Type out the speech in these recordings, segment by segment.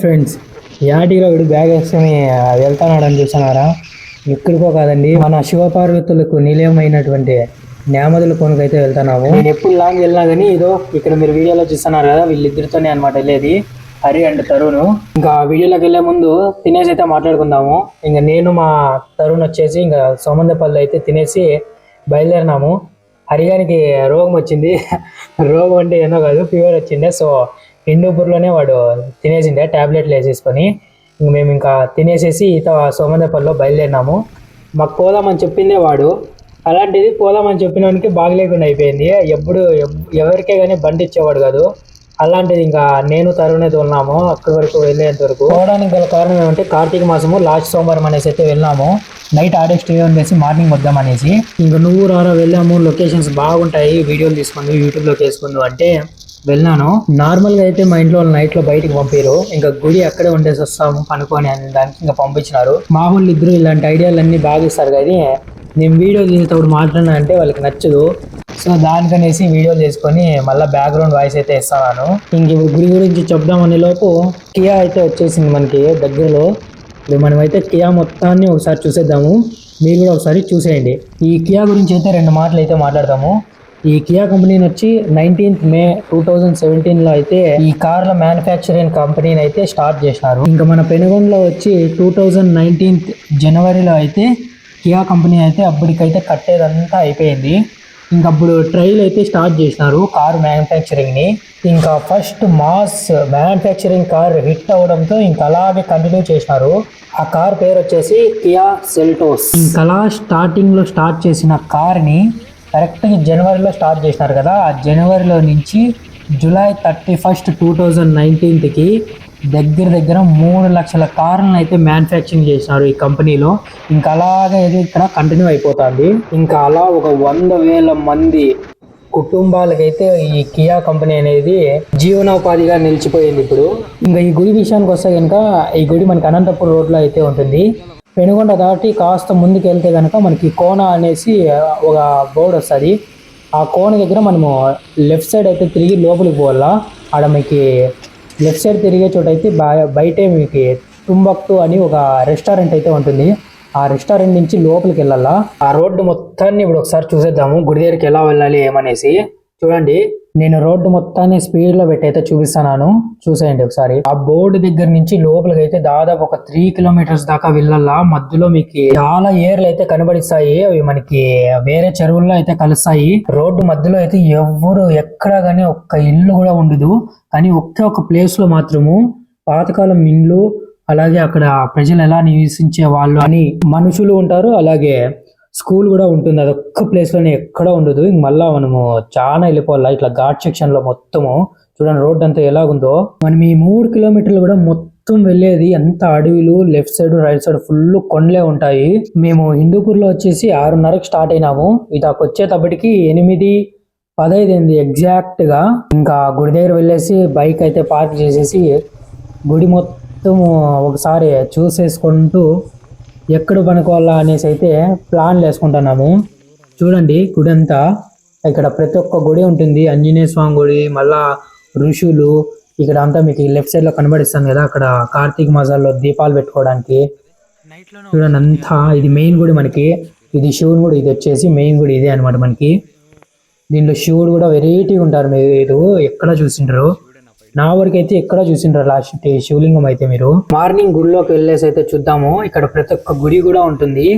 Friends యాటిలో వీడు bag వేసుకొని వెళ్తానాడని చూస్తున్నారా? ఎక్కడికో కాదండి మన శివపార్వతులకు నిలయమైనటువంటి న్యామదుల కొనుకైతే వెళ్తున్నాము. నేను ఎప్పుడు లాంగ్ వెళ్ళినా కానీ ఇదో ఇక్కడ మీరు వీడియోలో చూస్తున్నారు కదా వీళ్ళిద్దరితోనే అనమాట వెళ్ళేది హరి అండ్ తరుణ్. ఇంకా వీడియోలోకి వెళ్ళే ముందు తినేసి అయితే మాట్లాడుకుందాము. ఇంకా నేను మా తరుణ్ వచ్చేసి ఇంకా సోమందపల్లి అయితే తినేసి బయలుదేరినాము. హరిగానికి రోగం వచ్చింది. రోగం అంటే ఏదో కాదు ఫీవర్ వచ్చిండే సో ఎండూపూర్లోనే వాడు తినేసిండే టాబ్లెట్లు వేసేసుకొని. ఇంక మేము ఇంకా తినేసేసి ఈత సోమందపల్లిలో బయలుదేరినాము. మాకు పోదామని చెప్పిందే వాడు. అలాంటిది పోదామని చెప్పినోనికి బాగలేకుండా అయిపోయింది. ఎప్పుడు ఎవరికే కానీ బండి ఇచ్చేవాడు కాదు. అలాంటిది ఇంకా నేను తరుణే తోలినాము. అక్కడి వరకు వెళ్ళేంత వరకు. పోవడానికి గల కారణం ఏమంటే కార్తీక మాసము లాస్ట్ సోమవారం అనేసి అయితే వెళ్ళాము నైట్ ఆడే స్టే ఉండేసి మార్నింగ్ వద్దాం అనేసి. ఇంకా నువ్వు రారా వెళ్ళాము. లొకేషన్స్ బాగుంటాయి. వీడియోలు తీసుకుంది యూట్యూబ్లోకి వేసుకుందాం అంటే వెళ్ళాను. నార్మల్గా అయితే మా ఇంట్లో వాళ్ళు నైట్లో బయటికి పంపారు. ఇంకా గుడి అక్కడే ఉండేసి వస్తాము పనుకొని అని దానికి ఇంకా పంపించినారు. మా వాళ్ళు ఇద్దరు ఇలాంటి ఐడియాలు బాగా ఇస్తారు కానీ నేను వీడియో తీసేటప్పుడు మాట్లాడినా అంటే వాళ్ళకి నచ్చదు. సో దానికనేసి వీడియో చేసుకొని మళ్ళీ బ్యాక్గ్రౌండ్ వాయిస్ అయితే ఇస్తాను. ఇంక ఇప్పుడు గుడి గురించి చెప్దామనే లోపు కియా అయితే వచ్చేసింది మనకి దగ్గరలో. ఇప్పుడు మనమైతే కియా మొత్తాన్ని ఒకసారి చూసేద్దాము. మీరు కూడా ఒకసారి చూసేయండి. ఈ కియా గురించి అయితే రెండు మాటలు అయితే మాట్లాడదాము ఈ కియా కంపెనీని వచ్చి నైన్టీన్త్ మే టూ థౌజండ్ సెవెంటీన్లో అయితే ఈ కార్ల మ్యానుఫ్యాక్చరింగ్ కంపెనీని అయితే స్టార్ట్ చేసినారు. ఇంకా మన పెనుగొండలో వచ్చి టూ థౌజండ్ నైన్టీన్త్ జనవరిలో అయితే కియా కంపెనీ అయితే అప్పటికైతే కట్టేదంతా అయిపోయింది. ఇంకా అప్పుడు ట్రైల్ అయితే స్టార్ట్ చేసినారు కార్ మ్యానుఫ్యాక్చరింగ్ని. ఇంకా first mass manufacturing car hit అవడంతో ఇంకా అలాగే కంటిన్యూ చేసినారు. ఆ కార్ పేరు వచ్చేసి కియా సెల్టోస్. ఇంకా అలా స్టార్టింగ్లో స్టార్ట్ చేసిన కార్ని కరెక్ట్గా జనవరిలో స్టార్ట్ చేసినారు కదా. ఆ జనవరిలో నుంచి July thirty first two thousand నైన్టీన్త్కి దగ్గర దగ్గర మూడు లక్షల కార్లను అయితే మ్యానుఫ్యాక్చరింగ్ చేసినారు ఈ కంపెనీలో. ఇంకా అలాగే ఇది ఇక్కడ కంటిన్యూ అయిపోతుంది. ఇంకా అలా ఒక వంద వేల మంది కుటుంబాలకైతే ఈ కియా కంపెనీ అనేది జీవనోపాధిగా నిలిచిపోయింది ఇప్పుడు. ఇంకా ఈ గుడి విషయానికి వస్తే కనుక ఈ గుడి మనకి అనంతపురం రోడ్లో అయితే ఉంటుంది. పెనుగొండ దాటి కాస్త ముందుకు వెళ్తే కనుక మనకి కోన అనేసి ఒక బోర్డు వస్తుంది. ఆ కోన దగ్గర మనము లెఫ్ట్ సైడ్ అయితే తిరిగి లోపలికి పోవాలా? ఆడ మీకు లెఫ్ట్ సైడ్ తిరిగే చోట అయితే బయటే మీకు టుంబక్టు అని ఒక రెస్టారెంట్ అయితే ఉంటుంది. ఆ రెస్టారెంట్ నుంచి లోపలికి వెళ్ళాలా? ఆ రోడ్డు మొత్తాన్ని ఇప్పుడు ఒకసారి చూసేద్దాము. గుడి దగ్గరికి ఎలా వెళ్ళాలి ఏమనేసి. చూడండి నేను రోడ్డు మొత్తాన్ని స్పీడ్లో పెట్టి అయితే చూపిస్తాను చూసేయండి ఒకసారి. ఆ బోర్డు దగ్గర నుంచి లోపలికి అయితే దాదాపు ఒక త్రీ కిలోమీటర్స్ దాకా వెళ్ళాలా? మధ్యలో మీకు చాలా ఏర్లు అయితే కనబడిస్తాయి. అవి మనకి వేరే చెరువుల్లో అయితే కలుస్తాయి. రోడ్డు మధ్యలో అయితే ఎవ్వరు ఎక్కడ కానీ ఒక్క ఇల్లు కూడా ఉండదు. కానీ ఒకే ఒక ప్లేస్లో మాత్రము పాతకాలం ఇండ్లు అలాగే అక్కడ ప్రజలు ఎలా నివసించే వాళ్ళు అని మనుషులు ఉంటారు. అలాగే స్కూల్ కూడా ఉంటుంది. అది ఒక్క ప్లేస్లోనే ఎక్కడ ఉండదు. ఇంక మళ్ళీ మనము చాలా వెళ్ళిపోవాలా? ఇట్లా ఘాట్ సెక్షన్లో మొత్తము. చూడండి రోడ్ అంతా ఎలాగుందో. మనం ఈ మూడు కిలోమీటర్లు కూడా మొత్తం వెళ్ళేది అంత అడవిలు left side right side full కొండలే ఉంటాయి. మేము హిందూపూర్లో వచ్చేసి ఆరున్నరకు స్టార్ట్ అయినాము. ఇదాకు వచ్చేటప్పటికి ఎనిమిది పదహైదు అయింది ఎగ్జాక్ట్గా ఇంకా గుడి దగ్గర వెళ్ళేసి బైక్ అయితే పార్క్ చేసేసి గుడి మొత్తం ఒకసారి చూసేసుకుంటూ ఎక్కడ పనుకోవాలా అనేసి అయితే ప్లాన్లు వేసుకుంటున్నాము. చూడండి గుడి అంతా ఇక్కడ ప్రతి ఒక్క గుడి ఉంటుంది. ఆంజనేయ స్వామి గుడి మళ్ళా ఋషులు. ఇక్కడ అంతా మీకు లెఫ్ట్ సైడ్లో కనబడిస్తుంది కదా అక్కడ కార్తీక మాసాల్లో దీపాలు పెట్టుకోవడానికి. చూడండి అంతా ఇది మెయిన్ గుడి మనకి. ఇది శివుడు గుడి ఇది వచ్చేసి మెయిన్ గుడి ఇదే అన్నమాట మనకి. దీంట్లో శివుడు కూడా వెరైటీ ఉంటారు. మీరు ఎక్కడ చూసింటారు నా వరకు అయితే ఎక్కడ చూసిండ్రు లాస్ట్ శివలింగం అయితే మీరు. మార్నింగ్ గుడిలోకి వెళ్ళేసి అయితే చూద్దాము. ఇక్కడ ప్రతి ఒక్క గుడి కూడా ఉంటుంది.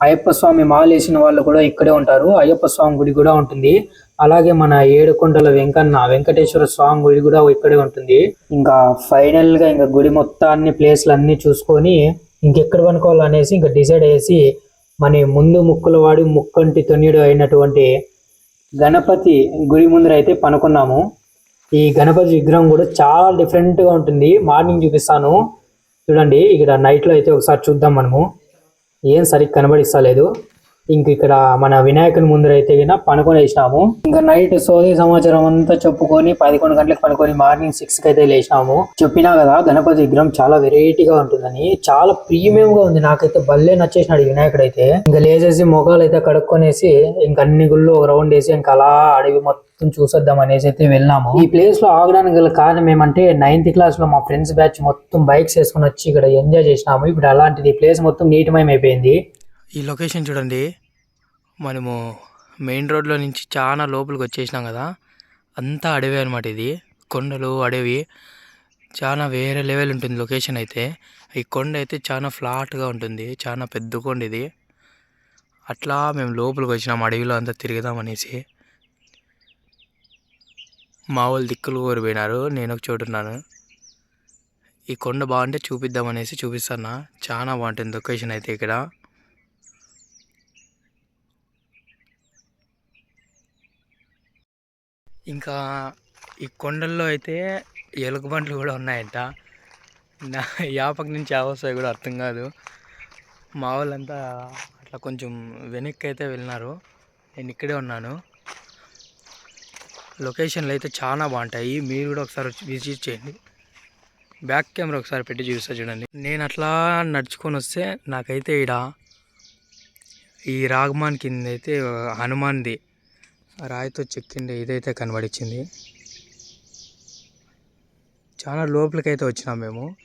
అయ్యప్ప స్వామి మాలేసిన వాళ్ళు కూడా ఇక్కడే ఉంటారు. అయ్యప్ప స్వామి గుడి కూడా ఉంటుంది. అలాగే మన ఏడుకొండల వెంకన్న వెంకటేశ్వర స్వామి గుడి కూడా ఇక్కడే ఉంటుంది. ఇంకా ఫైనల్గా ఇంకా గుడి మొత్తాన్ని ప్లేస్లు అన్ని చూసుకొని ఇంకెక్కడ పనుకోవాలి అనేసి ఇంకా డిసైడ్ చేసి మన ముందు ముక్కుల వాడి ముక్కంటి తొన్నిడు అయినటువంటి గణపతి గుడి ముందర అయితే పనుకున్నాము. ఈ గణపతి విగ్రహం కూడా చాలా డిఫరెంట్గా ఉంటుంది. మార్నింగ్ చూపిస్తాను. చూడండి ఇక్కడ నైట్లో అయితే ఒకసారి చూద్దాం మనము. ఏం సరిగ్గా కనబడిస్తలేదు. ఇంక ఇక్కడ మన వినాయకుని ముందర అయితే గిన పనుకొని వేసినాము ఇంకా నైట్ సోది సమాచారం అంతా చెప్పుకొని పదకొండు గంటలకు పనుకొని మార్నింగ్ సిక్స్కి అయితే లేచినాము. చెప్పినా కదా గణపతి విగ్రహం చాలా వెరైటీగా ఉంటుందని చాలా ప్రీమియం గా ఉంది. నాకైతే భలే నచ్చేసినాడు వినాయకుడు అయితే. ఇంకా లేచేసి మొగాలు అయితే కడుక్కొనేసి ఇంకా అన్ని గుళ్ళు ఒక రౌండ్ వేసి ఇంకా అలా అడవి మొత్తం చూసొద్దాం అనేసి అయితే వెళ్ళాము ఈ ప్లేస్లో ఆగడానికి గల కారణం ఏమంటే నైన్త్ క్లాస్లో మా ఫ్రెండ్స్ బ్యాచ్ మొత్తం బైక్స్ వేసుకొని వచ్చి ఇక్కడ ఎంజాయ్ చేసినాము. ఇప్పుడు అలాంటిది ప్లేస్ మొత్తం నీటిమయం అయిపోయింది ఈ లొకేషన్ చూడండి. మనము మెయిన్ రోడ్లో నుంచి చాలా లోపలికి వచ్చేసినాం కదా. అంతా అడవి అనమాట ఇది. కొండలు అడవి. చాలా వేరే లెవెల్ ఉంటుంది లొకేషన్ అయితే. ఈ కొండ అయితే చాలా ఫ్లాట్గా ఉంటుంది. చాలా పెద్ద కొండ ఇది. అట్లా మేము లోపలికి వచ్చినాం. అడవిలో అంతా తిరుగుదాం అనేసి. మా వాళ్ళు దిక్కులు కోరిపోయినారు. నేను ఒక చోటు ఉన్నాను. ఈ కొండ బాగుంటే చూపిద్దామనేసి చూపిస్తాను చాలా బాగుంటుంది లొకేషన్ అయితే ఇక్కడ. ఇంకా ఈ కొండల్లో అయితే ఎలుగుబంట్లు కూడా ఉన్నాయంట. నా యాపక నుంచి వస్తాయి కూడా అర్థం కాదు. మా వాళ్ళంతా అట్లా కొంచెం వెనక్కి అయితే వెళ్ళినారు. నేను ఇక్కడే ఉన్నాను. లొకేషన్లు అయితే చాలా బాగుంటాయి. మీరు కూడా ఒకసారి వచ్చి విజిట్ చేయండి. బ్యాక్ కెమెరా ఒకసారి పెట్టి చూస్తా చూడండి. నేను అట్లా నడుచుకొని వస్తే నాకైతే ఈడ ఈ రాగమాన్ కింద అయితే హనుమాన్ది రాయితో చెక్కిండే ఇదైతే కనబడిచ్చింది. చాలా లోపలికైతే వచ్చినాం మేము.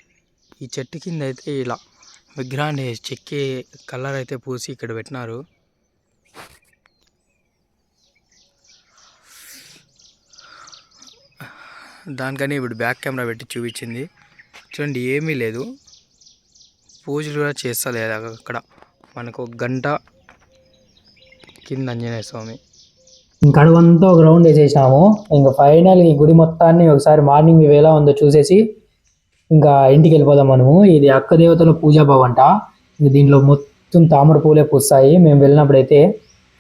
ఈ చెట్టు కింద అయితే ఇలా విగ్రహాన్ని చెక్కి కలర్ అయితే పూసి ఇక్కడ పెట్టినారు. దానికని ఇప్పుడు బ్యాక్ కెమెరా పెట్టి చూపించింది. చూడండి ఏమీ లేదు. పూజలు కూడా చేస్తలేదు అక్కడ. మనకు ఒక గంట కింద ఆంజనేయ స్వామి. గడవంతా గ్రౌండ్ ఒక వేసేసినాము ఇంకా ఫైనల్ ఈ గుడి మొత్తాన్ని ఒకసారి మార్నింగ్ వ్యూ ఎలా ఉందో చూసేసి ఇంకా ఇంటికి వెళ్ళిపోదాం మనము. ఇది అక్క దేవతల పూజా భవంట దీంట్లో మొత్తం తామర పూలే పూస్తాయి. మేము వెళ్ళినప్పుడైతే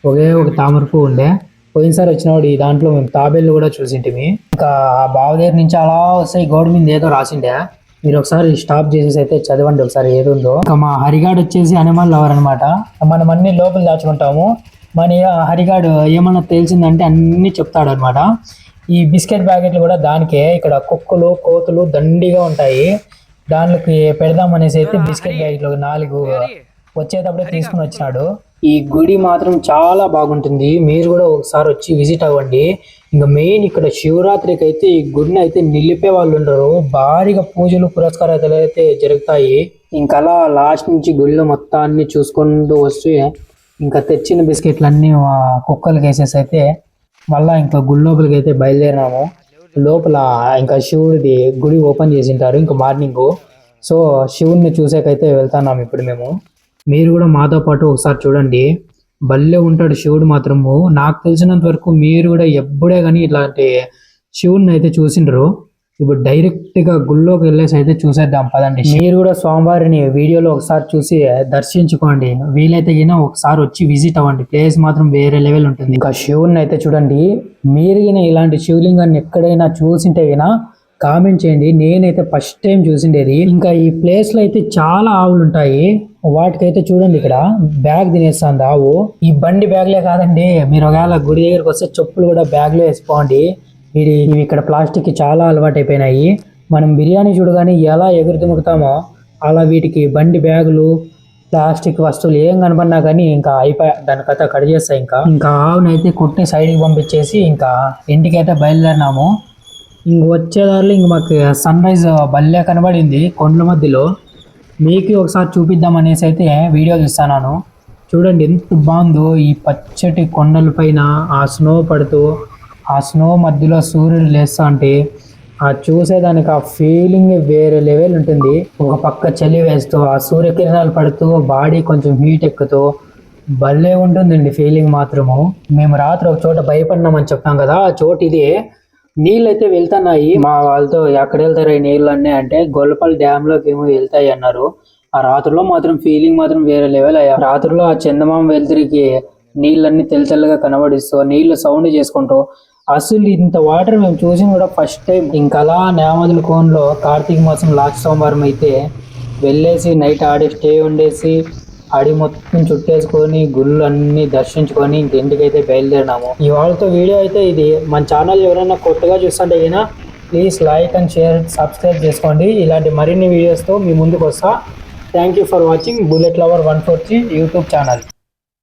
ఒకే ఒక తామర పువ్వు ఉండే. పోయినసారి వచ్చినప్పుడు ఈ దాంట్లో మేము తాబేళ్ళు కూడా చూసింటిమి. ఇంకా ఆ బావ దగ్గర నుంచి అలా వస్తాయి. గోడ మీద ఏదో రాసిండే. మీరు ఒకసారి స్టాప్ చేసేసి అయితే చదవండి ఒకసారి ఏది ఉందో మా హరిగాడు వచ్చేసి అనిమల్ లవర్ అనమాట మనం అన్ని లోపల దాచుకుంటాము. మన హరిగాడు ఏమన్నా తెలిసిందంటే అన్ని చెప్తాడు అనమాట ఈ బిస్కెట్ ప్యాకెట్లు కూడా దానికే ఇక్కడ కుక్కలు కోతులు దండిగా ఉంటాయి. దానికి పెడదాం అనేసి అయితే బిస్కెట్ ప్యాకెట్లు నాలుగు వచ్చేటప్పుడే తీసుకుని వచ్చినాడు. ఈ గుడి మాత్రం చాలా బాగుంటుంది. మీరు కూడా ఒకసారి వచ్చి విజిట్ అవ్వండి. ఇంకా మెయిన్ ఇక్కడ శివరాత్రికి అయితే ఈ గుడిని అయితే నిలిపే వాళ్ళు ఉండరు. భారీగా పూజలు పురస్కారాలు అయితే జరుగుతాయి. ఇంకా అలా లాస్ట్ నుంచి గుడిలో మొత్తాన్ని చూసుకుంటూ వస్తే ఇంకా తెచ్చిన బిస్కెట్లు అన్ని కుక్కలకి వేసేసి అయితే మళ్ళా ఇంకా గుడి లోపలికి అయితే బయలుదేరినాము. లోపల ఇంకా శివుడిది గుడి ఓపెన్ చేసింటారు ఇంకా మార్నింగ్. సో శివుడిని చూసేకైతే వెళ్తున్నాం ఇప్పుడు మేము. మీరు కూడా మాతో పాటు ఒకసారి చూడండి. భలే ఉంటాడు శివుడు మాత్రము. నాకు తెలిసినంత వరకు మీరు కూడా ఎప్పుడే కానీ ఇలాంటి శివుడిని అయితే చూసిండ్రు. ఇప్పుడు డైరెక్ట్గా గుళ్ళోకి వెళ్ళేసి అయితే చూసేద్దాం పదండి. మీరు కూడా స్వామివారిని వీడియోలో ఒకసారి చూసి దర్శించుకోండి. వీలైతే అయినా ఒకసారి వచ్చి విజిట్ అవ్వండి. ప్లేస్ మాత్రం వేరే లెవెల్ ఉంటుంది. ఇంకా శివుడిని అయితే చూడండి. మీరు ఇలాంటి శివలింగాన్ని ఎక్కడైనా చూసింటే అయినా కామెంట్ చేయండి. నేనైతే ఫస్ట్ టైం చూసిండేది. ఇంకా ఈ ప్లేస్లో అయితే చాలా ఆవులు ఉంటాయి వాటికైతే చూడండి ఇక్కడ. బ్యాగ్ తినేస్తుంది. ఆవు. ఈ బండి బ్యాగ్లే కాదండి. మీరు ఒకవేళ గుడి దగ్గరికి వస్తే చెప్పులు కూడా బ్యాగ్లో వేసుకోండి. ఇది ఇవి ఇక్కడ ప్లాస్టిక్ చాలా అలవాటు అయిపోయినాయి మనం బిర్యానీ చూడగానే ఎలా ఎగురు తిముకుతామో అలా వీటికి బండి బ్యాగులు ప్లాస్టిక్ వస్తువులు ఏం కనపడినా కానీ ఇంకా అయిపోయా దాని కథ కట్ చేస్తా ఇంకా. ఇంకా ఆవునైతే కొట్టి సైడ్కి పంపించేసి ఇంకా ఇంటికైతే బయలుదేరినాము. ఇంక వచ్చేదారిలో ఇంక మాకు సన్ రైజ్ భలే కనబడింది కొండల మధ్యలో. మీకు ఒకసారి చూపిద్దాం అనేసి అయితే వీడియో తీస్తాను చూడండి ఎంత బాగుందో ఈ పచ్చటి కొండల పైన ఆ స్నో పడుతూ ఆ స్నో మధ్యలో సూర్యుడు లేస్తా అంటే ఆ చూసేదానికి ఆ ఫీలింగ్ వేరే లెవెల్ ఉంటుంది. ఒక పక్క చలి వేస్తూ ఆ సూర్యకిరణాలు పడుతూ బాడీ కొంచెం హీట్ ఎక్కుతూ భలే ఉంటుందండి ఫీలింగ్ మాత్రము. మేము రాత్రి ఒక చోట భయపడినామని చెప్పాం కదా ఆ చోటు ఇదే నీళ్ళైతే వెళ్తున్నాయి. మా వాళ్ళతో ఎక్కడ వెళ్తారు ఈ నీళ్ళు అన్నీ అంటే గొల్లపల్లి డ్యామ్లోకి ఏమో వెళ్తాయి అన్నారు. ఆ రాత్రిలో మాత్రం ఫీలింగ్ మాత్రం వేరే లెవెల్ అయ్యా రాత్రిలో ఆ చందమామ వెలుతురికి నీళ్ళన్నీ తెల్ల తెల్లగా కనబడిస్తూ నీళ్ళు సౌండ్ చేసుకుంటూ అసలు ఇంత వాటర్ మేము చూసిన కూడా ఫస్ట్ టైం ఇంకలా అలా నేమదుల కోన్లో కార్తీక మాసం లాస్ట్ సోమవారం అయితే వెళ్ళేసి నైట్ ఆడే స్టే ఉండేసి అడి మొత్తం చుట్టేసుకొని గుళ్ళు అన్ని దర్శించుకొని ఇంక ఇంటికైతే బయలుదేరినాము. ఈ వాళ్ళతో వీడియో అయితే ఇది. మన ఛానల్ ఎవరైనా కొత్తగా చూస్తుంటే అయినా please like and share subscribe చేసుకోండి. ఇలాంటి మరిన్ని వీడియోస్తో మీ ముందుకు వస్తా thank you for watching bullet lover one four YouTube channel